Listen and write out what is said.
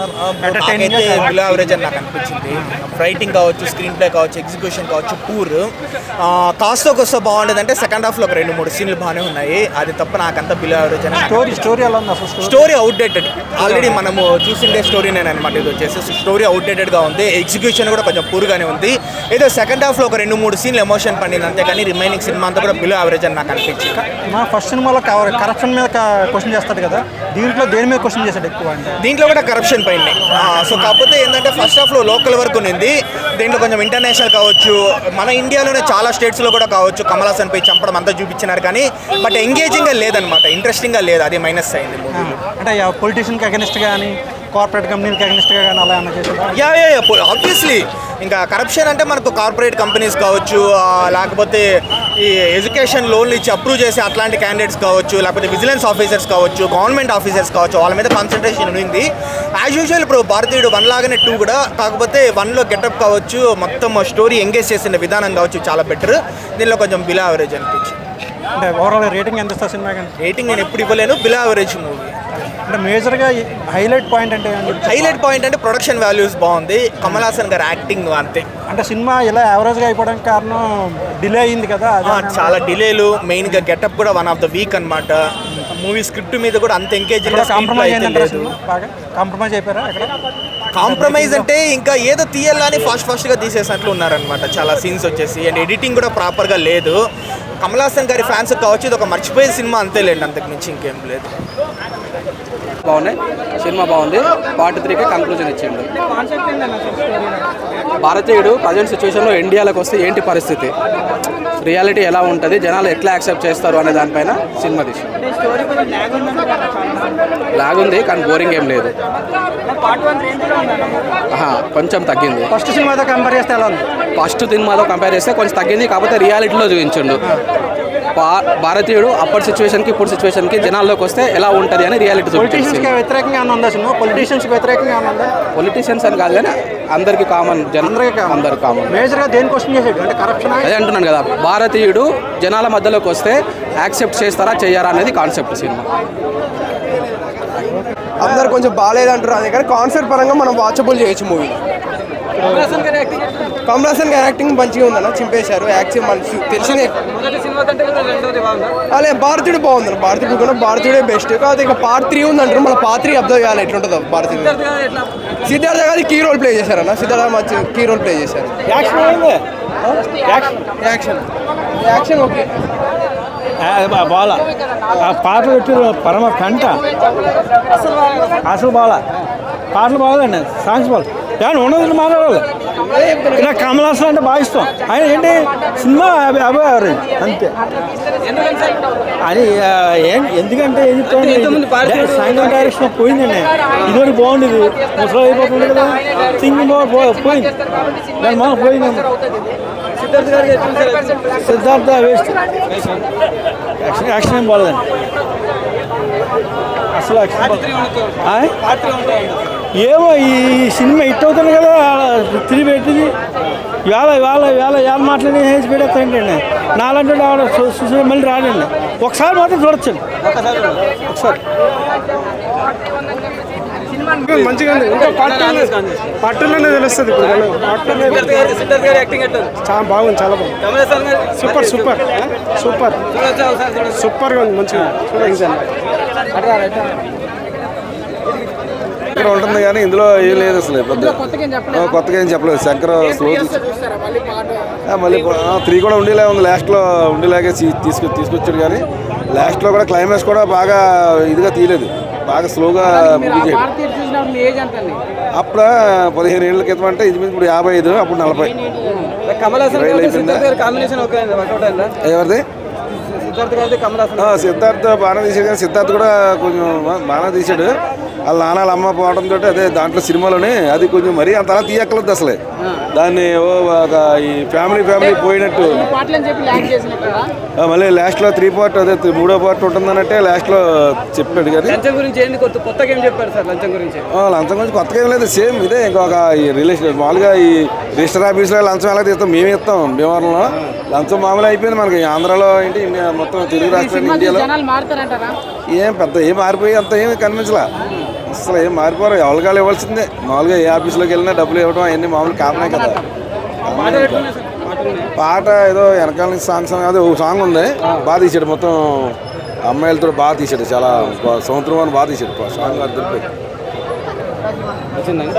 నాకైతే below average అని నాకు అనిపించింది. రైటింగ్ కావచ్చు స్క్రీన్ ప్లే కావచ్చు ఎగ్జిక్యూషన్ కావచ్చు పూర్ కాస్ట్లోకి వస్తే బాగుండేది అంటే సెకండ్ హాఫ్లో ఒక రెండు మూడు సీన్లు బాగానే ఉన్నాయి. అది తప్ప నాకంతా బిలో యావరేజ్ అని స్టోరీ స్టోరీ ఎలా ఉంది అసలు స్టోరీ అవుట్డేటెడ్ ఆల్రెడీ మనము చూసిండే స్టోరీ నేను అనమాట ఇది వచ్చేసి స్టోరీ అవుట్డేటెడ్గా ఉంది. ఎగ్జిక్యూషన్ కూడా కొంచెం పూర్గానే ఉంది. ఏదో సెకండ్ హాఫ్లో ఒక రెండు మూడు సీన్లు ఎమోషన్ పండింది అంతే కానీ రిమైనింగ్ సినిమా అంతా కూడా బిలో యావరేజ్ అని నాకు అనిపించింది. మా ఫస్ట్ సినిమాలో కరప్షన్ మీద క్వశ్చన్ చేస్తాడు కదా. దీంట్లో దేని మీద క్వశ్చన్ చేశాడు ఎక్కువ అంటే? దీంట్లో కూడా కరప్షన్ పైన సో కాకపోతే ఏంటంటే ఫస్ట్ హాఫ్లో లోకల్ వరకు ఉంది దీంట్లో కొంచెం ఇంటర్నేషనల్ కావచ్చు మన ఇండియాలోనే చాలా స్టేట్స్లో కూడా కావచ్చు కమల్ హాసన్ పై చంపడం అంతా చూపించినారు కానీ బట్ ఎంగేజింగ్గా లేదనమాట ఇంట్రెస్టింగ్గా లేదు అది మైనస్ అయింది అంటే పొలిటీషియన్కి అగెనిస్ట్ కానీ కార్పొరేట్ కంపెనీకి అగెనిస్ట్గా కానీ అలా యా యా ఆబ్వియస్లీ ఇంకా కరప్షన్ అంటే మనకు కార్పొరేట్ కంపెనీస్ కావచ్చు లేకపోతే ఈ ఎడ్యుకేషన్ లోన్లు ఇచ్చి అప్రూవ్ చేసే అట్లాంటి క్యాండిడేట్స్ కావచ్చు లేకపోతే విజిలెన్స్ ఆఫీసర్స్ కావచ్చు గవర్నమెంట్ ఆఫీసర్స్ కావచ్చు వాళ్ళ మీద కాన్సన్ట్రేషన్ ఉంది. యాజ్ యూజువల్ ఇప్పుడు భారతీయుడు వన్ లాగానే టూ కూడా కాకపోతే వన్లో గెటప్ కావచ్చు మొత్తం స్టోరీ ఎంగేజ్ చేసిన విధానం కావచ్చు చాలా బెటర్ దీనిలో కొంచెం బిలో యావరేజ్ అనిపించింది. అంటే ఓవరాల్ రేటింగ్ ఎంత సినిమా రేటింగ్ నేను ఎప్పుడు ఇవ్వలేను బిలో యావరేజ్ మూవీ అంటే మేజర్గా హైలైట్ పాయింట్ అంటే? హైలైట్ పాయింట్ అంటే ప్రొడక్షన్ వాల్యూస్ బాగుంది. కమల్ హాసన్ గారి యాక్టింగ్ అంతే. అంటే సినిమా ఇలా యావరేజ్గా అయిపోవడానికి కారణం డిలే అయింది కదా చాలా డిలేలు మెయిన్గా గెటప్ కూడా వన్ ఆఫ్ ద వీక్ అన్నమాట. మూవీ స్క్రిప్ట్ మీద కూడా అంత ఎంగేజ్ కాంప్రమైజ్ అయిపోయారా అక్కడ? కాంప్రమైజ్ అంటే ఇంకా ఏదో తీయాలని ఫాస్ట్ ఫాస్ట్గా తీసేసినట్లు ఉన్నారనమాట చాలా సీన్స్ వచ్చేసి. అండ్ ఎడిటింగ్ కూడా ప్రాపర్గా లేదు. కమల్ హాసన్ గారి ఫ్యాన్స్ కావచ్చు ఇది ఒక మర్చిపోయే సినిమా అంతేలేండి అంతకు మించి ఇంకేం లేదు. బాగున్నాయి. సినిమా బాగుంది. పార్ట్ త్రీకి కంక్లూజన్ ఇచ్చిండు. భారతీయుడు ప్రజెంట్ సిచ్యువేషన్లో ఇండియాలోకి వస్తే ఏంటి పరిస్థితి? రియాలిటీ ఎలా ఉంటుంది? జనాలు ఎట్లా యాక్సెప్ట్ చేస్తారు అనే దానిపైన సినిమా తీసి లాగ్ ఉంది కానీ బోరింగ్ ఏం లేదు. కొంచెం తగ్గింది. ఫస్ట్ సినిమాతో కంపేర్ చేస్తే ఎలా ఉంది? ఫస్ట్ సినిమాతో కంపేర్ చేస్తే కొంచెం తగ్గింది కాకపోతే రియాలిటీలో చూపించిండు. భారతీయుడు అప్పటి సిచ్యువేషన్కి ఇప్పుడు సిచ్యువేషన్కి జనాల్లోకి వస్తే ఎలా ఉంటుంది అని రియాలిటీ పొలిటీషియన్స్కి వ్యతిరేకంగా ఉందా సినిమా? పొలిటీషియన్స్కి వ్యతిరేకంగా ఉందా? పొలిటీషియన్స్ అని కాదు కానీ అందరికి కామన్ జన అందరికీ కామన్. మేజర్గా దేని క్వశ్చన్ చేసాడు అంటే కరప్షన్ అదే అంటున్నాను కదా భారతీయుడు జనాల మధ్యలోకి వస్తే యాక్సెప్ట్ చేస్తారా చెయ్యారా అనేది కాన్సెప్ట్ సినిమా. అందరు కొంచెం బాగాలేదంటారు అదే కానీ కాన్సెప్ట్ పరంగా మనం వాచబుల్ చేయొచ్చు మూవీ కమల్ హాసన్ గారి యాక్టింగ్ మంచిగా ఉందన్న చింపేశారు. యాక్షన్ మంచి తెలిసిన అలే భారతీయుడు బాగుంది భారతీయుడు కూడా భారతీయుడే బెస్ట్ కాకపోతే ఇక పార్ట్ త్రీ ఉందంటారు. మన పార్ట్ త్రీ అబ్జర్వ్ చేయాలి ఎట్లుంటుందో భారతీయుడు సిద్ధార్థ గారి కీ రోల్ ప్లే చేశారన్న. సిద్ధార్థ మంచి కీ రోల్ ప్లే చేశారు. Action action okay Bala. ఆ పాటలు పెట్టారు పరమ కంట. అసలు బాల. పాటలు బాగాలండి. సాంగ్స్ బాగా కానీ ఉన్నది మాట్లాడాలి నాకు కమల్ హాసన్ అంటే బాగా ఇష్టం. ఆయన ఏంటి? సినిమా అభి అభివృద్ధి అంతే. అది ఏం ఎందుకంటే ఏం చెప్తాను సాయంత్రం డైరెక్షన్ పోయిందండి. ఇదివరకు బాగుండేది. ముసలి అయిపోతుంది కదా. సింగింగ్ పోయింది. దాని మనం పోయింది సిద్ధార్థ వేస్ట్. యాక్షన్ యాక్షన్ ఏం బాగలేదండి. అసలు యాక్షన్? ఏమో ఈ సినిమా హిట్ అవుతుంది కదా తిరిగి పెట్టింది. ఇవాళ ఇవాళ ఇవాళ ఇవాళ మాట్లాడి హేజ్ పెడతాంటండి నాలంటే ఆవిడ చూసి మళ్ళీ రాడండి. ఒకసారి మాత్రం చూడొచ్చండి ఒకసారి మంచిగా ఇంకా పట్టులోనే తెలుస్తుంది ఇప్పుడు. చాలా బాగుంది చాలా బాగుంది. Super super. సూపర్. సూపర్గా ఉంది మంచిగా ఇక్కడ ఉంటుంది కానీ ఇందులో ఏం లేదు అసలు పెద్ద కొత్తగా ఏం చెప్పలేదు? శంకర్ స్లో మళ్ళీ త్రీ కూడా ఉండేలా ఉంది. లాస్ట్లో ఉండేలాగే తీసుకు తీసుకొచ్చాడు కానీ లాస్ట్లో కూడా క్లైమాక్స్ కూడా బాగా ఇదిగా తీయలేదు. బాగా స్లోగా మూవీ చేయడం అప్పుడు పదిహేను ఏళ్ళ క్రితం అంటే ఇది ఇప్పుడు యాభై ఐదు అప్పుడు నలభై. ఎవరిది? సిద్ధార్థ్ గారి కమల్ హాసన్ ఆ, సిద్ధార్థ్ బాగానే తీసాడు కానీ సిద్ధార్థ్ కూడా కొంచెం బాగానే తీసాడు వాళ్ళ నాన్న అమ్మ పోవడంతో అదే దాంట్లో సినిమాలోనే అది కొంచెం మరీ అంత అలా తీయక్కలేదు అసలే. దాన్ని ఓ ఒక ఈ ఫ్యామిలీ ఫ్యామిలీ పోయినట్టు. మళ్ళీ లాస్ట్లో త్రీ పార్ట్ అదే మూడో పార్ట్ ఉంటుందనంటే లాస్ట్లో చెప్పాడు కానీ. లంచం గురించి కొత్తగా ఏం చెప్పారు సార్ లంచం గురించి? ఆ, లంచం గురించి కొత్తగా ఏం లేదు సేమ్ ఇదే ఇంకొక ఈ రిలేషన్ మామూలుగా ఈ రిజిస్టర్ ఆఫీస్లో లంచం ఎలా తీస్తాం మేమే ఇస్తాం భీమవరంలో. లంచం మామూలు అయిపోయింది మనకి ఆంధ్రాలో ఏంటి ఇండియా మొత్తం తెలుగు రాష్ట్రాలు ఇండియాలో. ఏం పెద్ద ఏం మారిపోయి అంత ఏమి కనిపించలా. అసలు ఏం మారిపోరు ఎవరికాలు ఇవ్వాల్సిందే? మామూలుగా ఏ ఆఫీస్లోకి వెళ్ళినా డబ్బులు ఇవ్వడం అవన్నీ మామూలు కామనే కదా. పాట ఏదో వెనకాల నుంచి సాంగ్స్ అదే ఒక సాంగ్ ఉంది. బాగా తీసాడు మొత్తం అమ్మాయిలతో బాగా తీసాడు చాలా సంవత్సరం అని బాగా తీసాడు సాంగ్ వచ్చిందండి